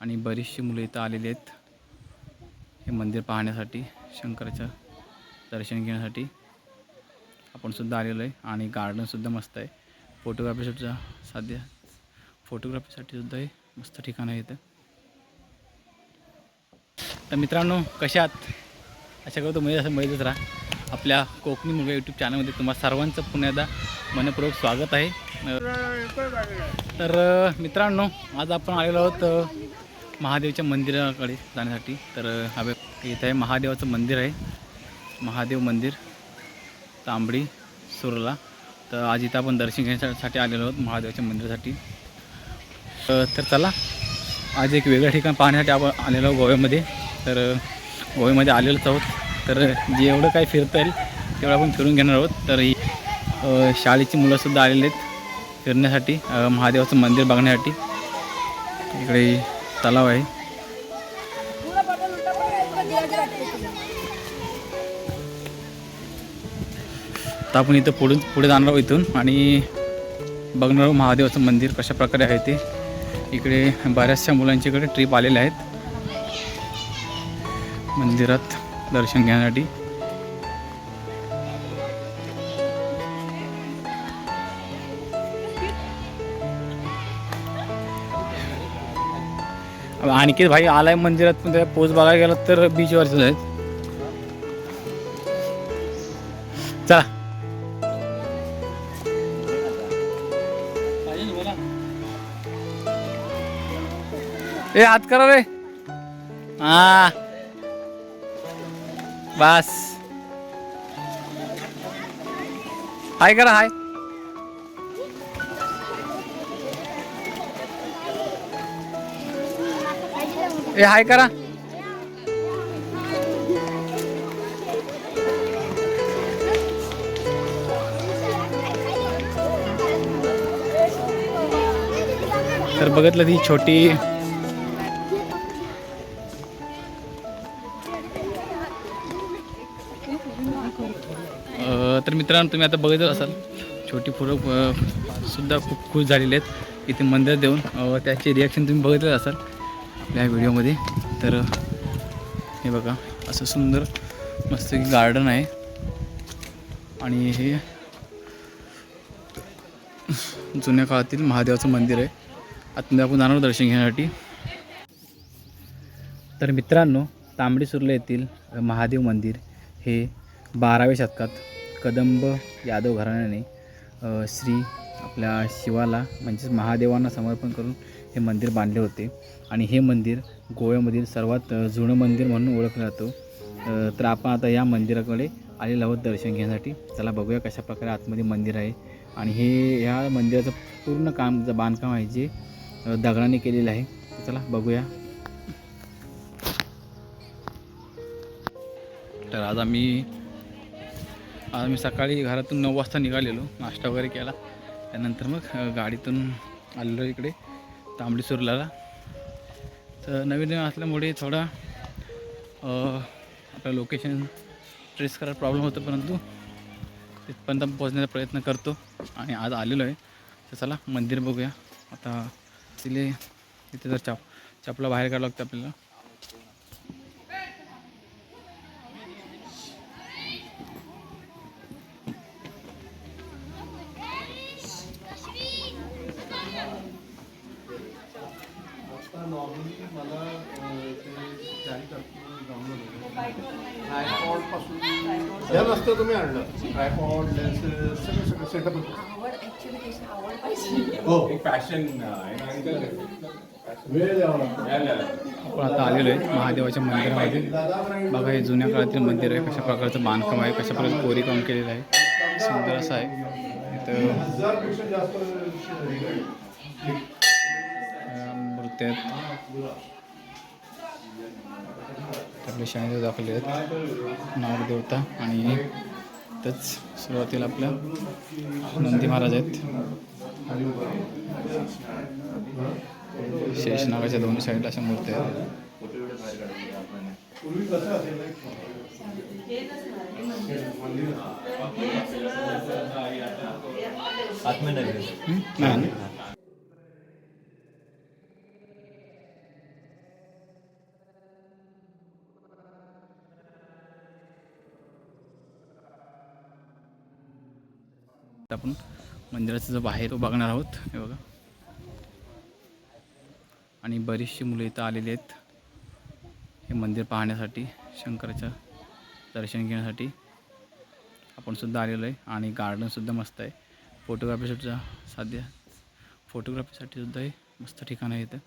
आणि बरीचशी मुलं इथं आलेली आहेत. हे मंदिर पाहण्यासाठी शंकराचं दर्शन घेण्यासाठी. आपण सुद्धा आलेलो आहे आणि गार्डनसुद्धा मस्त आहे. फोटोग्राफीसुद्धा साध्य फोटोग्राफीसाठी सुद्धा हे मस्त ठिकाण आहे इथं. तर मित्रांनो कशा आहात? अशा करतो म्हणजे असं माहीतच राहा. आपल्या कोकणी मुलगा यूट्यूब चॅनलमध्ये तुम्हाला सर्वांचं पुन्हा एकदा मनपूर्वक स्वागत आहे. तर मित्रांनो आज आपण आलेलो आहोत महादेवच्या मंदिराकडे जाण्यासाठी. तर हवे इथं आहे महादेवाचं मंदिर आहे. महादेव मंदिर तांबडी सुरला. तर आज इथं आपण दर्शन घेण्यासाठी आलेलो आहोत महादेवाच्या मंदिरासाठी. तर चला आज एक वेगळं ठिकाण पाहण्यासाठी आपण आलेलो आहोत गोव्यामध्ये. तर गोव्यामध्ये आलेलोच आहोत. तर जेवढं काही फिरता येईल तेवढं आपण फिरून घेणार आहोत. तर ही शाळेची मुलंसुद्धा आलेली आहेत फिरण्यासाठी महादेवाचं मंदिर बघण्यासाठी. इकडे तलाव आहे. तर आपण इथं पुढून पुढे जाणार आहोत इथून आणि बघणार आहोत महादेवाचं मंदिर कशा प्रकारे आहे ते. इकडे बऱ्याचशा मुलांच्याकडे इकडे आलेल्या आहेत. मंदिरात दर्शन घेण्यासाठी. आणखी भाई आलाय मंदिरात पण त्या पोच बघायला गेला तर बीचवरच आहेत. चला. ए हात करा रे. हा बस. हाय करा हाय. ए हाय करा. तर बघितलं ती छोटी. तर मित्रांनो तुम्ही आता बघितलं असाल छोटी फुलं सुद्धा खूप खुश झालेली आहेत. इथे मंदिरात देऊन त्याचे रिॲक्शन तुम्ही बघितलं असाल. आपल्या व्हिडिओमध्ये. तर हे बघा असं सुंदर मस्त गार्डन आहे. आणि हे जुन्या काळातील महादेवाचं मंदिर आहे. आतमध्ये आपण जाणार दर्शन घेण्यासाठी. तर मित्रांनो तांबडी सुर्ला येथील महादेव मंदिर हे बाराव्या शतकात कदंब यादव घराण्याने श्री आपल्या शिवाला म्हणजेच महादेवांना समर्पण करून हे मंदिर बांधले होते. आणि हे मंदिर गोव्यामधील सर्वात जुनं मंदिर म्हणून ओळखलं जातं. तर आपण आता या मंदिराकडे आलेलो आहोत दर्शन घेण्यासाठी. चला बघूया कशा प्रकारे आतमध्ये मंदिर आहे. आणि हे ह्या मंदिराचं पूर्ण काम जे बांधकाम आहे जे दगडाने केलेलं आहे. चला बघूया. तर आज आम्ही आज आम्ही सकाळी घरातून नऊ वाजता निघालेलो. नाश्ता वगैरे केला. त्यानंतर मग गाडीतून आलेलो इकडे तांबडी सुरलाला तर नवीन असल्यामुळे थोडा आपलं लोकेशन ट्रेस करायला प्रॉब्लेम होतो परंतु तिथपर्यंत पोहोचण्याचा प्रयत्न करतो. आणि आज आलेलो आहे. तर चला मंदिर बघूया. आता तिले इथे जर चाप चपला बाहेर काढावं लागतं आपल्याला. ट्रायपॉडपासून हे नसतं तुम्ही आणलं? ट्रायपॉड लेन्स सगळं सगळं सेटअप आवड ऍक्च्युली त्याची आवड पाहिजे. हो. एक पॅशन वेळ द्यावा लागतो. आपण आता आलेलो आहे महादेवाच्या मंदिरामध्ये. बघा हे जुन्या काळातील मंदिर आहे कशा प्रकारचं बांधकाम आहे कशा प्रकारचं कोरीकाम केलेलं आहे. सुंदर असं आहे. इथं आहेत. आपले शनिदेव दाखवले आहेत. नागदेवता आणि इथंच सुरुवातीला आपल्या नंदी महाराज आहेत. शेषनागाच्या दोन्ही साईडला अशा मूर्त्या आहेत. आपण. मंदिराचं जो बाहेर बघणार आहोत हे बघा. आणि बरीचशी मुलं इथं आलेली आहेत. हे मंदिर पाहण्यासाठी शंकराचं दर्शन घेण्यासाठी. आपण सुद्धा आलेलो आहे आणि गार्डनसुद्धा मस्त आहे. फोटोग्राफीसुद्धा साध्या. फोटोग्राफीसाठी सुद्धा हे मस्त ठिकाण आहे इथं.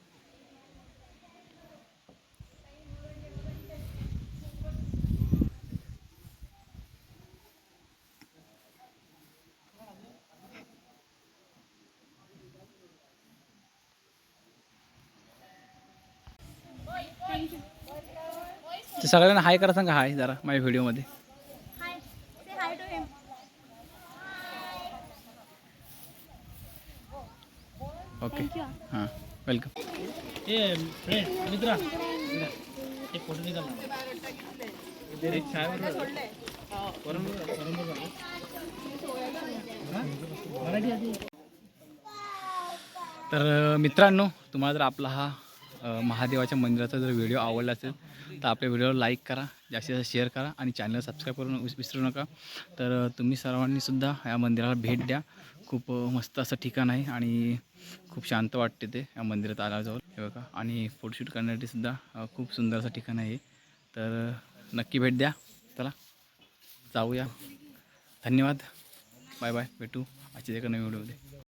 ते सगळ्यांना हाय करा सांगा हाय जरा माझ्या व्हिडिओमध्ये. ओके हां वेलकम ए फ्रेंड मित्रा. एक फोटो निघाल. तर मित्रांनो तुम्हाला जर आपला हा महादेवाच्या मंदिराचा जर व्हिडिओ आवडला असेल तर आपल्या व्हिडिओला लाईक करा जास्तीत जास्त शेअर करा आणि चॅनल सबस्क्राईब करून विसरू नका. तर तुम्ही सर्वांनीसुद्धा या मंदिराला भेट द्या. खूप मस्त असं ठिकाण आहे आणि खूप शांत वाटते ते या मंदिरात आल्याजवळ हे बघा. आणि फोटोशूट करण्यासाठीसुद्धा खूप सुंदर असं ठिकाण आहे तर नक्की भेट द्या. चला जाऊया. धन्यवाद. बाय बाय भेटू. आजच्या एका नवीन व्हिडिओमध्ये.